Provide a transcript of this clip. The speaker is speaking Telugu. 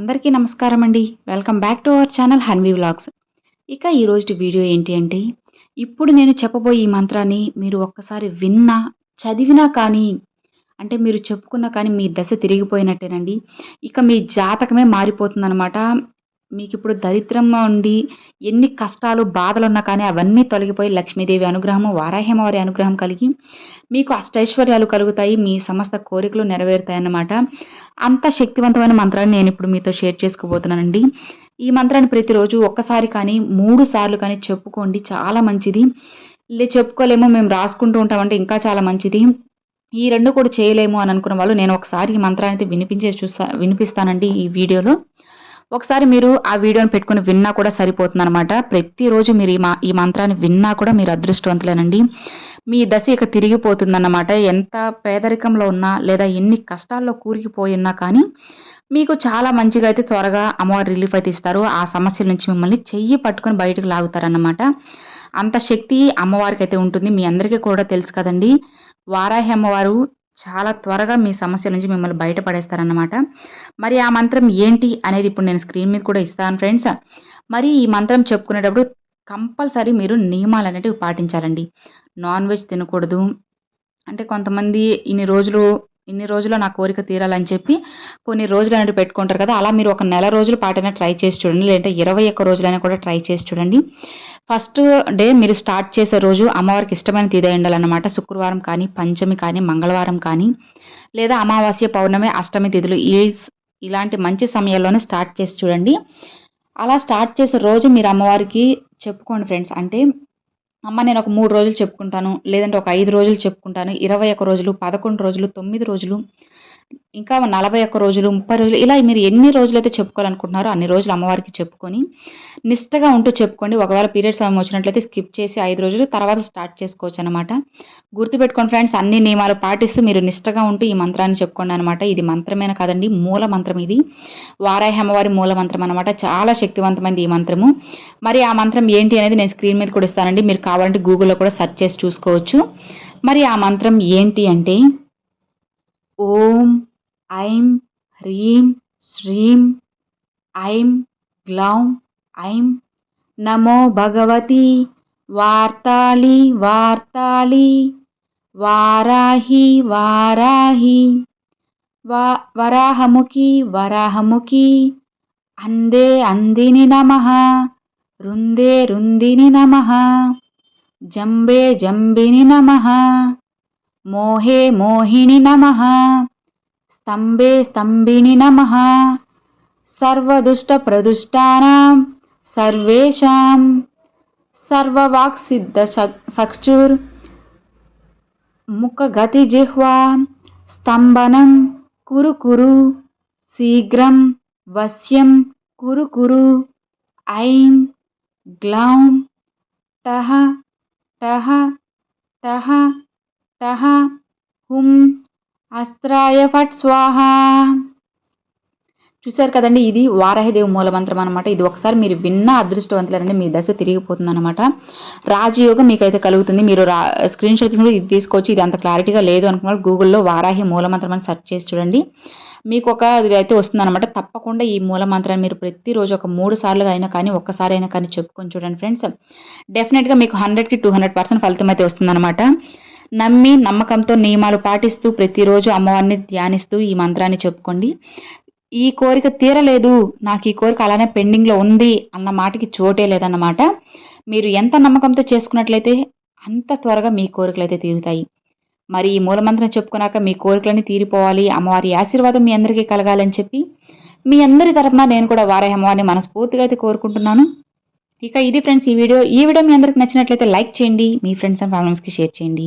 అందరికీ నమస్కారం అండి. Welcome back to our channel Hanvi vlogs. ఇక ఈరోజు వీడియో ఏంటి అంటే ఇప్పుడు నేను చెప్పబోయే ఈ మంత్రాన్ని మీరు ఒక్కసారి విన్నా చదివినా కానీ అంటే మీరు చెప్పుకున్నా కానీ మీ దశ తిరిగిపోయినట్టేనండి. ఇక మీ జాతకమే మారిపోతుందనమాట మీకు ఇప్పుడు దరిద్రంగా ఉండి ఎన్ని కష్టాలు బాధలు ఉన్నా కానీ అవన్నీ తొలగిపోయి లక్ష్మీదేవి అనుగ్రహము వారాహ్యమవారి అనుగ్రహం కలిగి మీకు అష్టైశ్వర్యాలు కలుగుతాయి మీ సమస్త కోరికలు నెరవేరుతాయి అన్నమాట అంత శక్తివంతమైన మంత్రాన్ని నేను ఇప్పుడు మీతో షేర్ చేసుకోబోతున్నానండి. ఈ మంత్రాన్ని ప్రతిరోజు ఒక్కసారి కానీ మూడు సార్లు కానీ చెప్పుకోండి చాలా మంచిది. లే చెప్పుకోలేమో మేము రాసుకుంటూ ఉంటామంటే ఇంకా చాలా మంచిది. ఈ రెండు కూడా చేయలేము అని అనుకున్న వాళ్ళు నేను ఒకసారి ఈ మంత్రాన్ని వినిపించే చూస్తా వినిపిస్తానండి ఈ వీడియోలో. ఒకసారి మీరు ఆ వీడియోని పెట్టుకుని విన్నా కూడా సరిపోతుంది అనమాట ప్రతిరోజు మీరు ఈ మా ఈ మంత్రాన్ని విన్నా కూడా మీరు అదృష్టవంతులేనండి. మీ దశ ఇక తిరిగిపోతుందన్నమాట. ఎంత పేదరికంలో ఉన్నా లేదా ఎన్ని కష్టాల్లో కూరికిపోయి ఉన్నా కానీ మీకు చాలా మంచిగా అయితే త్వరగా అమ్మవారు రిలీఫ్ అయితే ఇస్తారు. ఆ సమస్యల నుంచి మిమ్మల్ని చెయ్యి పట్టుకొని బయటకు లాగుతారన్నమాట. అంత శక్తి అమ్మవారికి అయితే ఉంటుంది. మీ అందరికీ కూడా తెలుసు కదండి. వారాహి అమ్మవారు చాలా త్వరగా మీ సమస్య నుంచి మిమ్మల్ని బయటపడేస్తారన్నమాట. మరి ఆ మంత్రం ఏంటి అనేది ఇప్పుడు నేను స్క్రీన్ మీద కూడా ఇస్తాను ఫ్రెండ్స్ మరి ఈ మంత్రం చెప్పుకునేటప్పుడు కంపల్సరీ మీరు నియమాలు అనేటివి పాటించాలండి. నాన్ వెజ్ తినకూడదు. అంటే కొంతమంది ఇన్ని రోజులు ఇన్ని రోజులు నా కోరిక తీరాలని చెప్పి కొన్ని రోజులు అనేది పెట్టుకుంటారు కదా అలా మీరు ఒక నెల రోజుల పాటైనా ట్రై చేసి చూడండి. లేదంటే ఇరవై ఒక్క రోజులైనా కూడా ట్రై చేసి చూడండి. ఫస్ట్ డే మీరు స్టార్ట్ చేసే రోజు అమ్మవారికి ఇష్టమైన తీదే ఉండాలన్నమాట. శుక్రవారం కానీ పంచమి కానీ మంగళవారం కానీ లేదా అమావాస్య పౌర్ణమి అష్టమి తిథులు ఈ ఇలాంటి మంచి సమయాల్లోనే స్టార్ట్ చేసి చూడండి. అలా స్టార్ట్ చేసే రోజు మీరు అమ్మవారికి చెప్పుకోండి ఫ్రెండ్స్. అంటే అమ్మ నేను ఒక మూడు రోజులు చెప్పుకుంటాను లేదంటే ఒక ఐదు రోజులు చెప్పుకుంటాను ఇరవై ఒక రోజులు పదకొండు రోజులు తొమ్మిది రోజులు ఇంకా నలభై ఒక్క రోజులు ముప్పై రోజులు ఇలా మీరు ఎన్ని రోజులైతే చెప్పుకోవాలనుకుంటున్నారో అన్ని రోజులు అమ్మవారికి చెప్పుకొని నిష్టగా ఉంటూ చెప్పుకోండి. ఒకవేళ పీరియడ్ సమయం వచ్చినట్లయితే స్కిప్ చేసి ఐదు రోజులు తర్వాత స్టార్ట్ చేసుకోవచ్చు అనమాట గుర్తుపెట్టుకోండి ఫ్రెండ్స్ అన్ని నియమాలు పాటిస్తూ మీరు నిష్టగా ఉంటూ ఈ మంత్రాన్ని చెప్పుకోండి అనమాట ఇది మంత్రమేనా కదండి మూల మంత్రం ఇది. వారాహి అమ్మవారి మూల మంత్రం అనమాట చాలా శక్తివంతమైనది ఈ మంత్రము. మరి ఆ మంత్రం ఏంటి అనేది నేను స్క్రీన్ మీద కూడా ఇస్తానండి. మీరు కావాలంటే గూగుల్లో కూడా సెర్చ్ చేసి చూసుకోవచ్చు. మరి ఆ మంత్రం ఏంటి అంటే ఓం ఐం హ్రీం శ్రీం ఐం గ్లౌం ఐం. నమో భగవతి వార్తాళి వార్తాళి. వారాహి వారాహి. వా వరాహముఖి వరాహముఖి. అందే అందిని నమ రుందే రుందిని నమ. జంబే జంబిని నమ. మోహే మోహిని నమ. స్తంభే స్తంభిని నమ. సర్వదుష్ట ప్రదుష్టానాం సర్వేషాం. సర్వవాక్ సర్వవాక్సిద్ధ సక్షుర్ ముఖగతిజిహ్వా. స్తంభనం కురు కురు శీఘ్రం వశ్యం కురు కురు. ఐం గ్లౌం టహ టహ టహ టహ హుం అస్త్రాయ ఫట్ స్వాహ. చూశారు కదండి ఇది వారాహిదేవి మూలమంత్రం అనమాట ఇది ఒకసారి మీరు విన్న అదృష్టవంతులండి మీ దశ తిరిగిపోతుంది అనమాట రాజయోగం మీకైతే కలుగుతుంది. మీరు రా స్క్రీన్ షాట్ కూడా ఇది తీసుకోవచ్చు. ఇది అంత క్లారిటీగా లేదు అనుకున్న గూగుల్లో వారాహి మూలమంత్రం అని సెర్చ్ చేసి చూడండి. మీకు ఒక ఇది అయితే వస్తుంది అనమాట తప్పకుండా ఈ మూలమంత్రాన్ని మీరు ప్రతిరోజు ఒక మూడు సార్లుగా అయినా కానీ ఒక్కసారి అయినా కానీ చెప్పుకొని చూడండి ఫ్రెండ్స్. డెఫినెట్గా మీకు హండ్రెడ్కి టూ హండ్రెడ్ పర్సెంట్ ఫలితం అయితే వస్తుందన్నమాట. నమ్మి నమ్మకంతో నియమాలు పాటిస్తూ ప్రతిరోజు అమ్మవారిని ధ్యానిస్తూ ఈ మంత్రాన్ని చెప్పుకోండి. ఈ కోరిక తీరలేదు. నాకు ఈ కోరిక అలానే పెండింగ్లో ఉంది అన్న మాటకి చోటే లేదన్నమాట. మీరు ఎంత నమ్మకంతో చేసుకున్నట్లయితే అంత త్వరగా మీ కోరికలు అయితే తీరుతాయి. మరి ఈ మూలమంత్రం చెప్పుకున్నాక మీ కోరికలన్నీ తీరిపోవాలి. అమ్మవారి ఆశీర్వాదం మీ అందరికీ కలగాలని చెప్పి మీ అందరి తరఫున నేను కూడా వారే అమ్మవారిని మనస్ఫూర్తిగా అయితే కోరుకుంటున్నాను. ఇక ఇది ఫ్రెండ్స్ ఈ వీడియో. ఈ వీడియో మీ అందరికి నచ్చినట్లయితే లైక్ చేయండి. మీ ఫ్రెండ్స్ అండ్ ఫ్యామిలీస్కి షేర్ చేయండి.